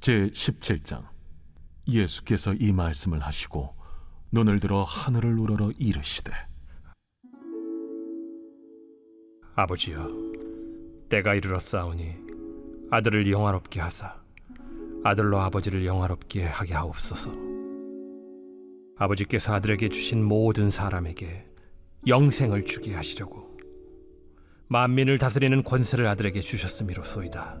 제 17장. 예수께서 이 말씀을 하시고 눈을 들어 하늘을 우러러 이르시되 아버지여 때가 이르렀사오니 아들을 영화롭게 하사 아들로 아버지를 영화롭게 하게 하옵소서. 아버지께서 아들에게 주신 모든 사람에게 영생을 주게 하시려고 만민을 다스리는 권세를 아들에게 주셨음이로소이다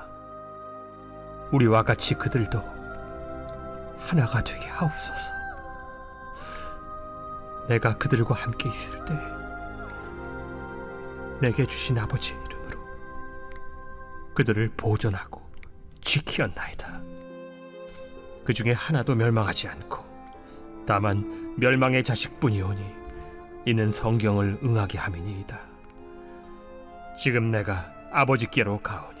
우리와 같이 그들도 하나가 되게 하옵소서. 내가 그들과 함께 있을 때 내게 주신 아버지의 이름으로 그들을 보존하고 지키었나이다. 그 중에 하나도 멸망하지 않고 다만 멸망의 자식뿐이오니 이는 성경을 응하게 함이니이다. 지금 내가 아버지께로 가오니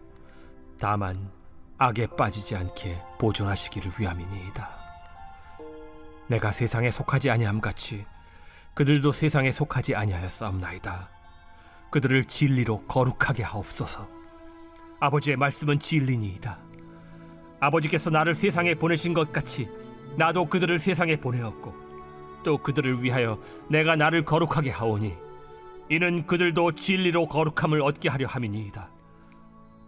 다만 악에 빠지지 않게 보존하시기를 위함이니이다. 내가 세상에 속하지 아니함 같이 그들도 세상에 속하지 아니하였사옵나이다. 그들을 진리로 거룩하게 하옵소서. 아버지의 말씀은 진리니이다. 아버지께서 나를 세상에 보내신 것 같이 나도 그들을 세상에 보내었고 또 그들을 위하여 내가 나를 거룩하게 하오니 이는 그들도 진리로 거룩함을 얻게 하려 함이니이다.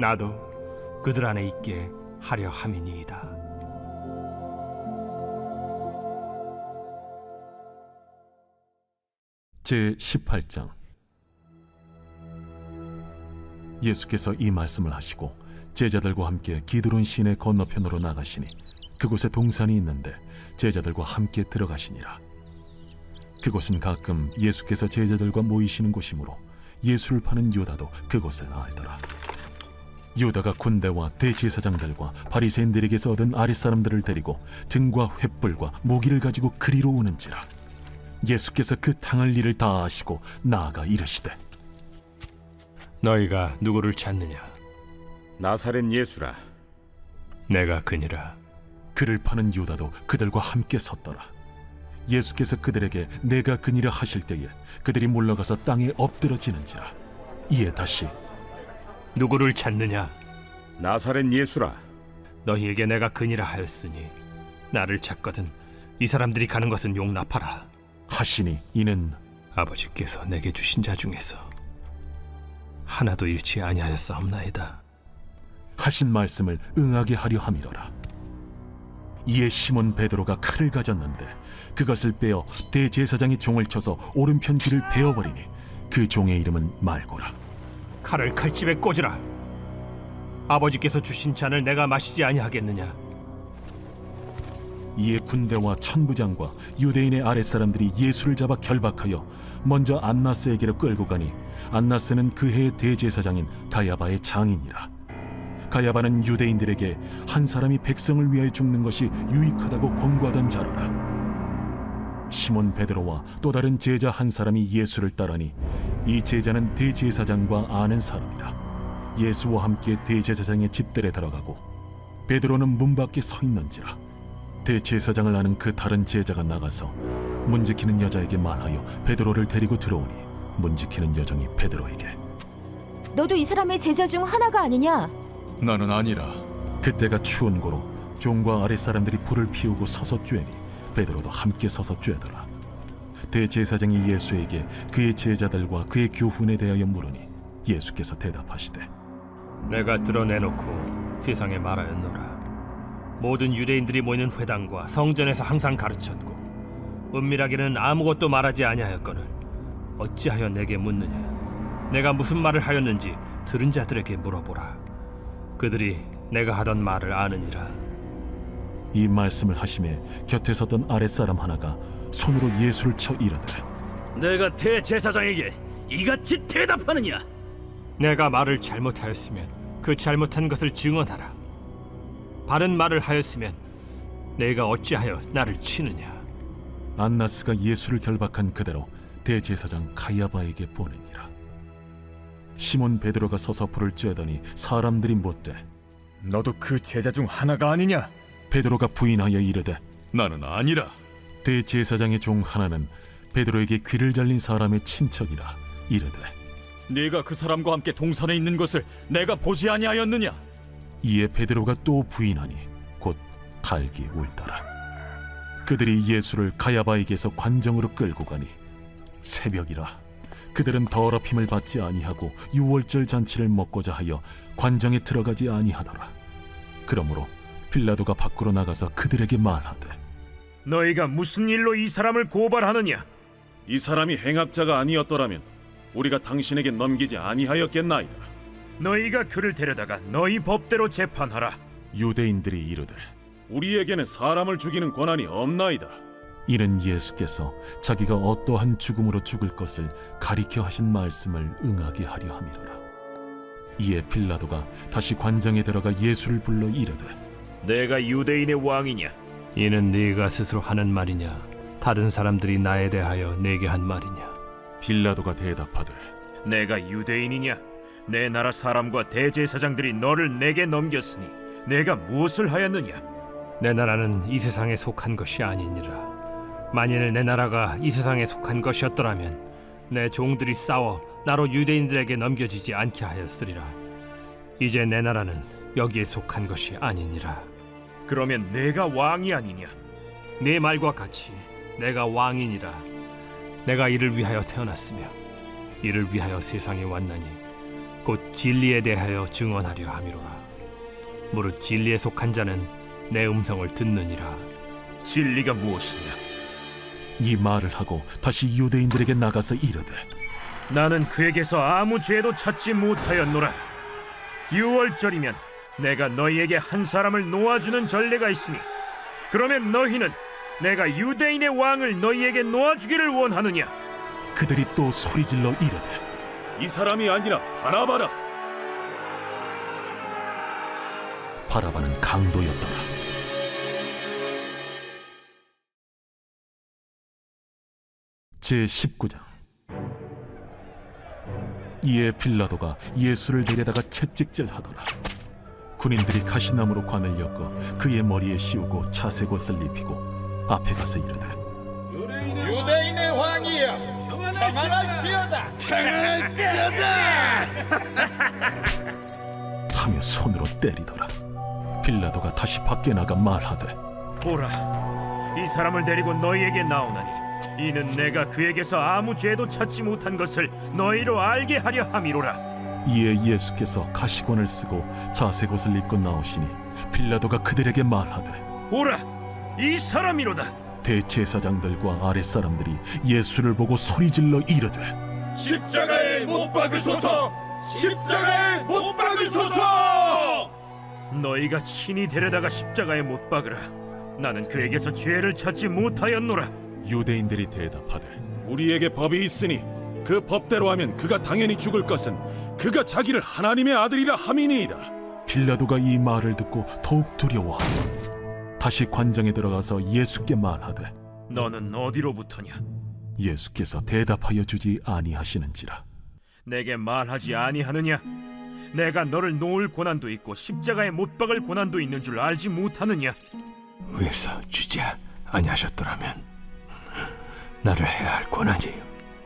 나도 그들 안에 있게 하려 함이니이다. 제 18장 예수께서 이 말씀을 하시고 제자들과 함께 기드론 시내 건너편으로 나가시니 그곳에 동산이 있는데 제자들과 함께 들어가시니라. 그곳은 가끔 예수께서 제자들과 모이시는 곳이므로 예수를 파는 유다도 그곳을 알더라. 유다가 군대와 대제사장들과 바리새인들에게서 얻은 아랫사람들을 데리고 등과 횃불과 무기를 가지고 그리로 오는지라 예수께서 그 당할 일을 다 아시고 나아가 이르시되 너희가 누구를 찾느냐? 나사렛 예수라 내가 그니라. 그를 파는 유다도 그들과 함께 섰더라 예수께서 그들에게 내가 그니라 하실 때에 그들이 물러가서 땅에 엎드러지는지라 이에 다시 누구를 찾느냐? 나사렛 예수라 너희에게 내가 그니라 하였으니 나를 찾거든 이 사람들이 가는 것은 용납하라. 하시니 이는 아버지께서 내게 주신 자 중에서 하나도 잃지 아니하였사옵나이다. 하신 말씀을 응하게 하려 함이로라. 이에 시몬 베드로가 칼을 가졌는데 그것을 빼어 대제사장이 종을 쳐서 오른편 귀를 베어버리니 그 종의 이름은 말고라. 칼을 칼집에 꽂으라. 아버지께서 주신 잔을 내가 마시지 아니하겠느냐? 이에 군대와 천부장과 유대인의 아랫사람들이 예수를 잡아 결박하여 먼저 안나스에게로 끌고 가니 안나스는 그 해의 대제사장인 가야바의 장인이라. 가야바는 유대인들에게 한 사람이 백성을 위하여 죽는 것이 유익하다고 권고하던 자로라. 시몬 베드로와 또 다른 제자 한 사람이 예수를 따르니 이 제자는 대제사장과 아는 사람이라. 예수와 함께 대제사장의 집들에 들어가고 베드로는 문 밖에 서 있는지라. 대제사장을 아는 그 다른 제자가 나가서 문 지키는 여자에게 말하여 베드로를 데리고 들어오니 문 지키는 여종이 베드로에게 너도 이 사람의 제자 중 하나가 아니냐? 나는 아니라 그때가 추운 고로 종과 아랫사람들이 불을 피우고 서서 쬐니 베드로도 함께 서서 쬐더라 대제사장이 예수에게 그의 제자들과 그의 교훈에 대하여 물으니 예수께서 대답하시되 내가 드러내놓고 세상에 말하였노라. 모든 유대인들이 모이는 회당과 성전에서 항상 가르쳤고 은밀하게는 아무것도 말하지 아니하였거늘 어찌하여 내게 묻느냐? 내가 무슨 말을 하였는지 들은 자들에게 물어보라. 그들이 내가 하던 말을 아느니라. 이 말씀을 하심에 곁에 섰던 아랫사람 하나가 손으로 예수를 쳐 이르되 내가 대제사장에게 이같이 대답하느냐? 내가 말을 잘못하였으면 그 잘못한 것을 증언하라. 바른 말을 하였으면 내가 어찌하여 나를 치느냐? 안나스가 예수를 결박한 그대로 대제사장 가야바에게 보내니라. 시몬 베드로가 서서 불을 쬐더니 사람들이 못돼 너도 그 제자 중 하나가 아니냐? 베드로가 부인하여 이르되 나는 아니라 대제사장의 종 하나는 베드로에게 귀를 잘린 사람의 친척이라 이르되 네가 그 사람과 함께 동산에 있는 것을 내가 보지 아니하였느냐? 이에 베드로가 또 부인하니 곧 달기 울더라. 그들이 예수를 가야바에게서 관정으로 끌고 가니 새벽이라 그들은 더럽힘을 받지 아니하고 유월절 잔치를 먹고자 하여 관정에 들어가지 아니하더라. 그러므로 빌라도가 밖으로 나가서 그들에게 말하되 너희가 무슨 일로 이 사람을 고발하느냐? 이 사람이 행악자가 아니었더라면 우리가 당신에게 넘기지 아니하였겠나이다. 너희가 그를 데려다가 너희 법대로 재판하라. 유대인들이 이르되 우리에게는 사람을 죽이는 권한이 없나이다. 이는 예수께서 자기가 어떠한 죽음으로 죽을 것을 가리켜 하신 말씀을 응하게 하려 함이로라. 이에 빌라도가 다시 관정에 들어가 예수를 불러 이르되 내가 유대인의 왕이냐? 이는 네가 스스로 하는 말이냐? 다른 사람들이 나에 대하여 내게 한 말이냐? 빌라도가 대답하되 내가 유대인이냐? 내 나라 사람과 대제사장들이 너를 내게 넘겼으니 내가 무엇을 하였느냐? 내 나라는 이 세상에 속한 것이 아니니라. 만일 내 나라가 이 세상에 속한 것이었더라면 내 종들이 싸워 나로 유대인들에게 넘겨지지 않게 하였으리라. 이제 내 나라는 여기에 속한 것이 아니니라. 그러면 내가 왕이 아니냐? 네 말과 같이 내가 왕이니라. 내가 이를 위하여 태어났으며 이를 위하여 세상에 왔나니 곧 진리에 대하여 증언하려 함이로라. 무릇 진리에 속한 자는 내 음성을 듣느니라. 진리가 무엇이냐? 이 말을 하고 다시 유대인들에게 나가서 이르되 나는 그에게서 아무 죄도 찾지 못하였노라. 유월절이면 내가 너희에게 한 사람을 놓아주는 전례가 있으니 그러면 너희는 내가 유대인의 왕을 너희에게 놓아주기를 원하느냐? 그들이 또 소리질러 이르되 이 사람이 아니라 바라바라. 바라바는 강도였더라. 제 19장 이에 빌라도가 예수를 데려다가 채찍질하더라. 군인들이 가시나무로 관을 엮어 그의 머리에 씌우고 차색 옷을 입히고 앞에 가서 이르되 유대인의 왕이여 평안할지어다 하며 손으로 때리더라. 빌라도가 다시 밖에 나가 말하되 보라, 이 사람을 데리고 너희에게 나오나니 이는 내가 그에게서 아무 죄도 찾지 못한 것을 너희로 알게 하려 함이로라. 이에 예수께서 가시관을 쓰고 자색 옷을 입고 나오시니 빌라도가 그들에게 말하되 보라, 이 사람이로다. 대제사장들과 아랫사람들이 예수를 보고 소리질러 이르되 십자가에 못 박으소서 십자가에 못 박으소서 너희가 친히 데려다가 십자가에 못 박으라. 나는 그에게서 죄를 찾지 못하였노라. 유대인들이 대답하되 우리에게 법이 있으니 그 법대로 하면 그가 당연히 죽을 것은 그가 자기를 하나님의 아들이라 함이니이다. 빌라도가 이 말을 듣고 더욱 두려워하고 다시 관정에 들어가서 예수께 말하되 너는 어디로부터냐? 예수께서 대답하여 주지 아니하시는지라 내게 말하지 아니하느냐? 내가 너를 놓을 고난도 있고 십자가에 못 박을 고난도 있는 줄 알지 못하느냐? 위에서 주지 아니하셨더라면 나를 해야 할 권한이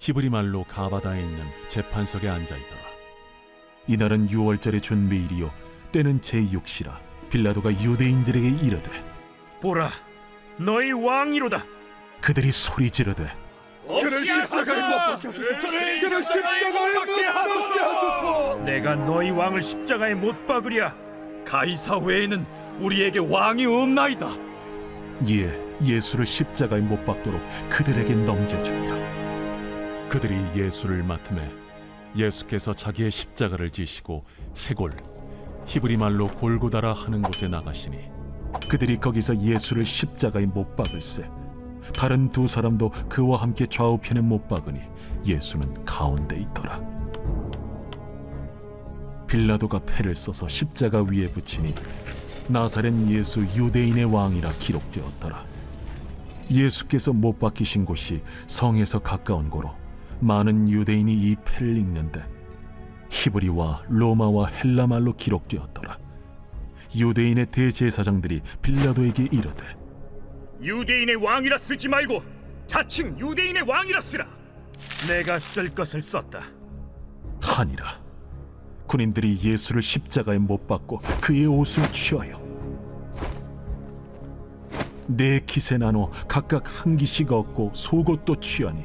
히브리 말로 가바다에 있는 재판석에 앉아 있더라. 이날은 유월절의 준비일이요 때는 제6시라 빌라도가 유대인들에게 이르되 보라, 너희 왕이로다. 그들이 소리 지르되 그를 십자가에 못 박게 하소서. 그를 십자가에 못 박게 하소서. 내가 너희 왕을 십자가에 못 박으랴. 가이사 외에는 우리에게 왕이 없나이다 이에 예수를 십자가에 못 박도록 그들에게 넘겨주니라. 그들이 예수를 맡음에 예수께서 자기의 십자가를 지시고 해골 히브리 말로 골고다라 하는 곳에 나가시니 그들이 거기서 예수를 십자가에 못 박을세 다른 두 사람도 그와 함께 좌우편에 못 박으니 예수는 가운데 있더라. 빌라도가 패를 써서 십자가 위에 붙이니 나사렛 예수 유대인의 왕이라 기록되었더라. 예수께서 못 박히신 곳이 성에서 가까운 고로 많은 유대인이 이 패를 읽는데 히브리와 로마와 헬라 말로 기록되었더라. 유대인의 대제사장들이 빌라도에게 이르되 유대인의 왕이라 쓰지 말고 자칭 유대인의 왕이라 쓰라. 내가 쓸 것을 썼다. 하니라. 군인들이 예수를 십자가에 못 박고 그의 옷을 취하여 네 킷에 나눠 각각 한 기씩 얻고 속옷도 취하니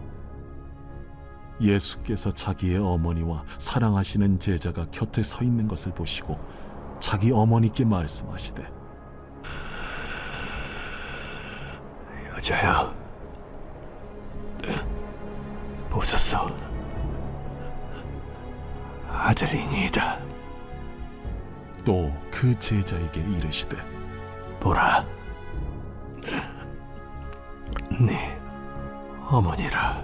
예수께서 자기의 어머니와 사랑하시는 제자가 곁에 서 있는 것을 보시고 자기 어머니께 말씀하시되 여자여 보소서. 아들이니이다. 또 그 제자에게 이르시되 보라 네 어머니라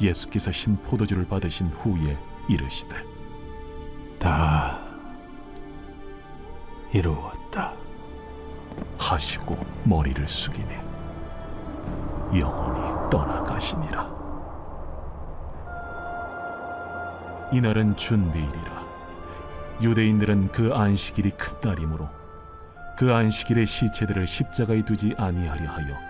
예수께서 신 포도주를 받으신 후에 이르시되 다 이루었다. 하시고 머리를 숙이니 영원히 떠나가시니라 이날은 준비일이라 유대인들은 그 안식일이 큰 날이므로 그 안식일에 시체들을 십자가에 두지 아니하려 하여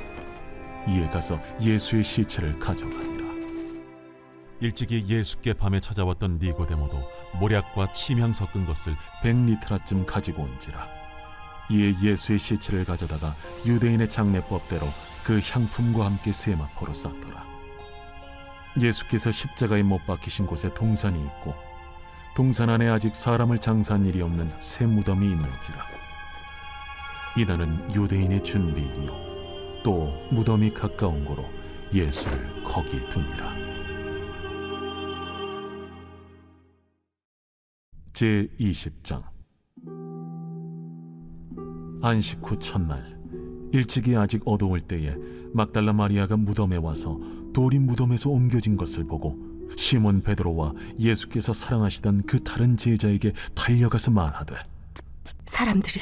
이에 가서 예수의 시체를 가져가니라. 일찍이 예수께 밤에 찾아왔던 니고데모도 모략과 침향 섞은 것을 백 리트라쯤 가지고 온지라. 이에 예수의 시체를 가져다가 유대인의 장례법대로 그 향품과 함께 세마포로 쌌더라. 예수께서 십자가에 못 박히신 곳에 동산이 있고 동산 안에 아직 사람을 장사한 일이 없는 새 무덤이 있는지라. 이날은 유대인의 준비일이요 또 무덤이 가까운 고로 예수를 거기 두니라. 제 20장 안식 후 첫날 일찍이 아직 어두울 때에 막달라 마리아가 무덤에 와서 돌이 무덤에서 옮겨진 것을 보고 시몬 베드로와 예수께서 사랑하시던 그 다른 제자에게 달려가서 말하되 사람들이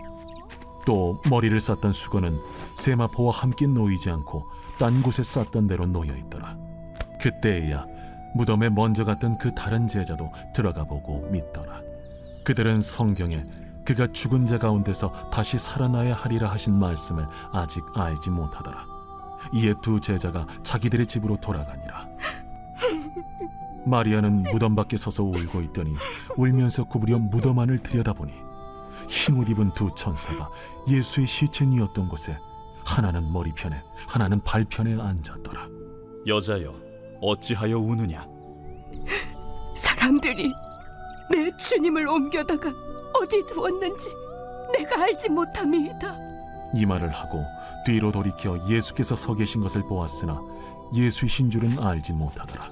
또 머리를 쌌던 수건은 세마포와 함께 놓이지 않고 딴 곳에 쌌던 대로 놓여 있더라. 그때에야 무덤에 먼저 갔던 그 다른 제자도 들어가 보고 믿더라. 그들은 성경에 그가 죽은 자 가운데서 다시 살아나야 하리라 하신 말씀을 아직 알지 못하더라. 이에 두 제자가 자기들의 집으로 돌아가니라. 마리아는 무덤 밖에 서서 울고 있더니 울면서 구부려 무덤 안을 들여다보니 흰옷 입은 두 천사가 예수의 시체 니었던 곳에 하나는 머리편에 하나는 발편에 앉았더라. 여자여, 어찌하여 우느냐? 사람들이 내 주님을 옮겨다가 어디 두었는지 내가 알지 못함이다. 이 말을 하고 뒤로 돌이켜 예수께서 서 계신 것을 보았으나 예수이신 줄은 알지 못하더라.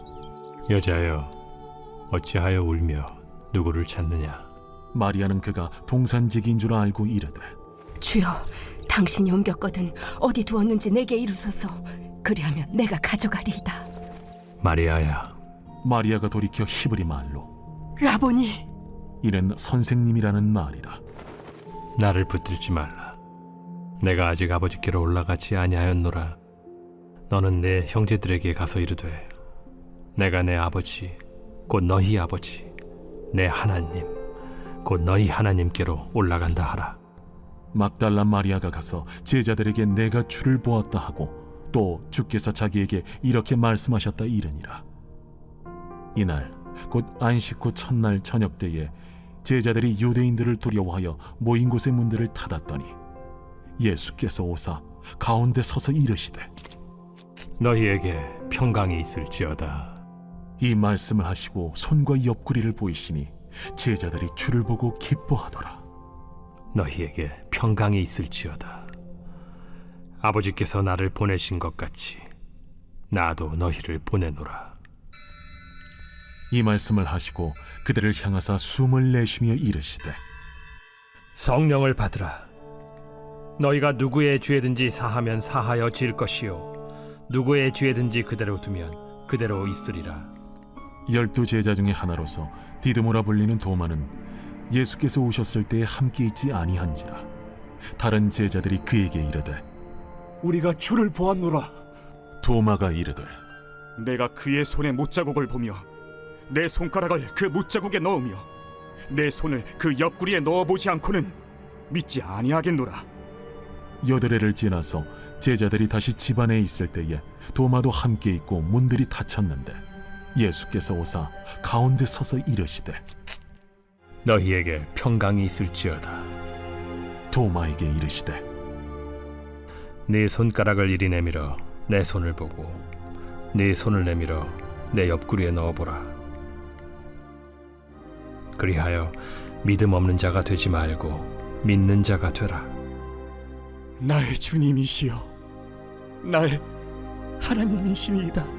여자여, 어찌하여 울며 누구를 찾느냐? 마리아는 그가 동산직인 줄 알고 이르되 주여, 당신이 옮겼거든 어디 두었는지 내게 이루소서. 그리하면 내가 가져가리이다. 마리아야, 마리아가 돌이켜 히브리 말로 라보니, 이는 선생님이라는 말이라. 나를 붙들지 말라. 내가 아직 아버지께로 올라가지 아니하였노라. 너는 내 형제들에게 가서 이르되 내가 내 아버지 곧 너희 아버지 내 하나님 곧 너희 하나님께로 올라간다 하라. 막달라 마리아가 가서 제자들에게 내가 주를 보았다 하고 또 주께서 자기에게 이렇게 말씀하셨다 이르니라. 이날 곧 안식 후 첫날 저녁 때에 제자들이 유대인들을 두려워하여 모인 곳의 문들을 닫았더니 예수께서 오사 가운데 서서 이르시되 너희에게 평강이 있을지어다. 이 말씀을 하시고 손과 옆구리를 보이시니 제자들이 주를 보고 기뻐하더라 너희에게 평강이 있을지어다. 아버지께서 나를 보내신 것 같이 나도 너희를 보내노라. 이 말씀을 하시고 그들을 향하사 숨을 내쉬며 이르시되 성령을 받으라. 너희가 누구의 죄든지 사하면 사하여 질 것이요 누구의 죄든지 그대로 두면 그대로 있으리라. 열두 제자 중에 하나로서 디드모라 불리는 도마는 예수께서 오셨을 때에 함께 있지 아니한지라 다른 제자들이 그에게 이르되 우리가 주를 보았노라. 도마가 이르되 내가 그의 손에 못자국을 보며 내 손가락을 그 못자국에 넣으며 내 손을 그 옆구리에 넣어보지 않고는 믿지 아니하겠노라. 여드레를 지나서 제자들이 다시 집안에 있을 때에 도마도 함께 있고 문들이 닫혔는데 예수께서 오사 가운데 서서 이르시되 너희에게 평강이 있을지어다. 도마에게 이르시되 네 손가락을 이리 내밀어 내 손을 보고 네 손을 내밀어 내 옆구리에 넣어보라. 그리하여 믿음 없는 자가 되지 말고 믿는 자가 되라. 나의 주님이시여, 나의 하나님이시니이다.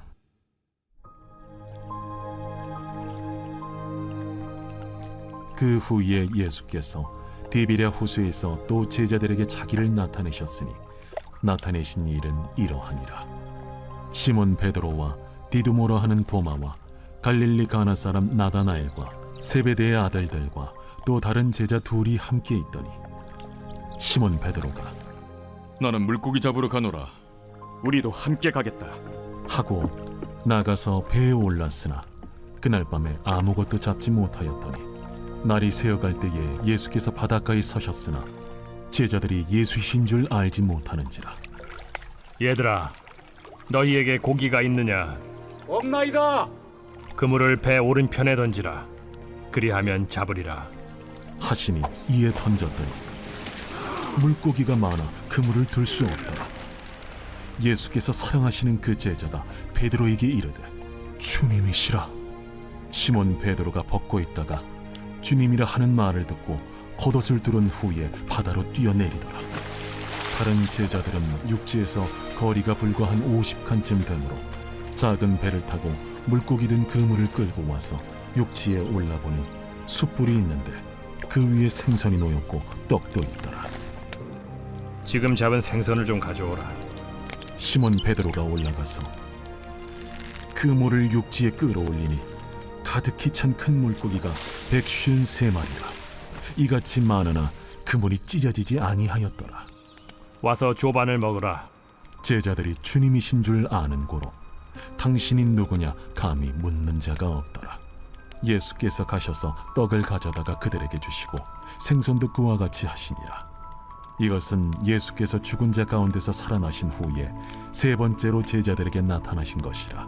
그 후에 예수께서 디비랴 호수에서 또 제자들에게 자기를 나타내셨으니 나타내신 일은 이러하니라 시몬 베드로와 디두모라 하는 도마와 갈릴리 가나 사람 나다나엘과 세베대의 아들들과 또 다른 제자 둘이 함께 있더니 시몬 베드로가 나는 물고기 잡으러 가노라. 우리도 함께 가겠다. 하고 나가서 배에 올랐으나 그날 밤에 아무것도 잡지 못하였더니 날이 새어갈 때에 예수께서 바닷가에 서셨으나 제자들이 예수이신 줄 알지 못하는지라 얘들아, 너희에게 고기가 있느냐? 없나이다. 그물을 배 오른편에 던지라. 그리하면 잡으리라. 하시니 이에 던졌더니 물고기가 많아 그물을 들 수 없더라 예수께서 사랑하시는 그 제자가 베드로에게 이르되 주님이시라 시몬 베드로가 벗고 있다가 주님이라 하는 말을 듣고 겉옷을 두른 후에 바다로 뛰어내리더라 다른 제자들은 육지에서 거리가 불과 한 50칸쯤 되므로 작은 배를 타고 물고기 든 그물을 끌고 와서 육지에 올라보니 숯불이 있는데 그 위에 생선이 놓였고 떡도 있더라 지금 잡은 생선을 좀 가져오라. 시몬 베드로가 올라가서 그물을 육지에 끌어올리니 가득히 찬 큰 물고기가 백쉰 세 마리라. 이같이 많으나 그물이 찢어지지 아니하였더라. 와서 조반을 먹으라. 제자들이 주님이신 줄 아는 고로 당신이 누구냐 감히 묻는 자가 없더라. 예수께서 가셔서 떡을 가져다가 그들에게 주시고 생선도 그와 같이 하시니라. 이것은 예수께서 죽은 자 가운데서 살아나신 후에 세 번째로 제자들에게 나타나신 것이라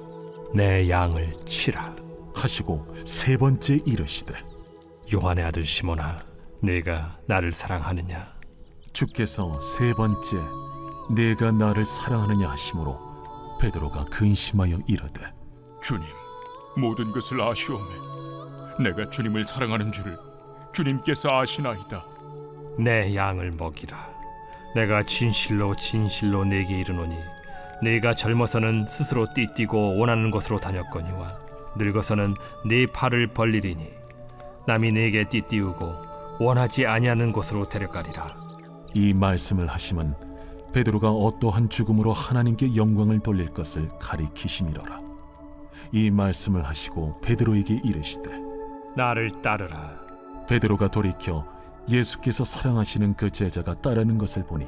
내 양을 치라. 하시고 세 번째 이르시되 요한의 아들 시몬아, 네가 나를 사랑하느냐? 주께서 세 번째 내가 나를 사랑하느냐 하심으로 베드로가 근심하여 이르되 주님 모든 것을 아시오매. 내가 주님을 사랑하는 줄을 주님께서 아시나이다. 내 양을 먹이라. 내가 진실로 진실로 내게 이르노니 네가 젊어서는 스스로 띠뛰고 원하는 곳으로 다녔거니와 늙어서는 네 팔을 벌리리니 남이 네게 띠띠우고 원하지 아니하는 곳으로 데려가리라. 이 말씀을 하심은 베드로가 어떠한 죽음으로 하나님께 영광을 돌릴 것을 가리키심이로라. 이 말씀을 하시고 베드로에게 이르시되 나를 따르라. 베드로가 돌이켜 예수께서 사랑하시는 그 제자가 따르는 것을 보니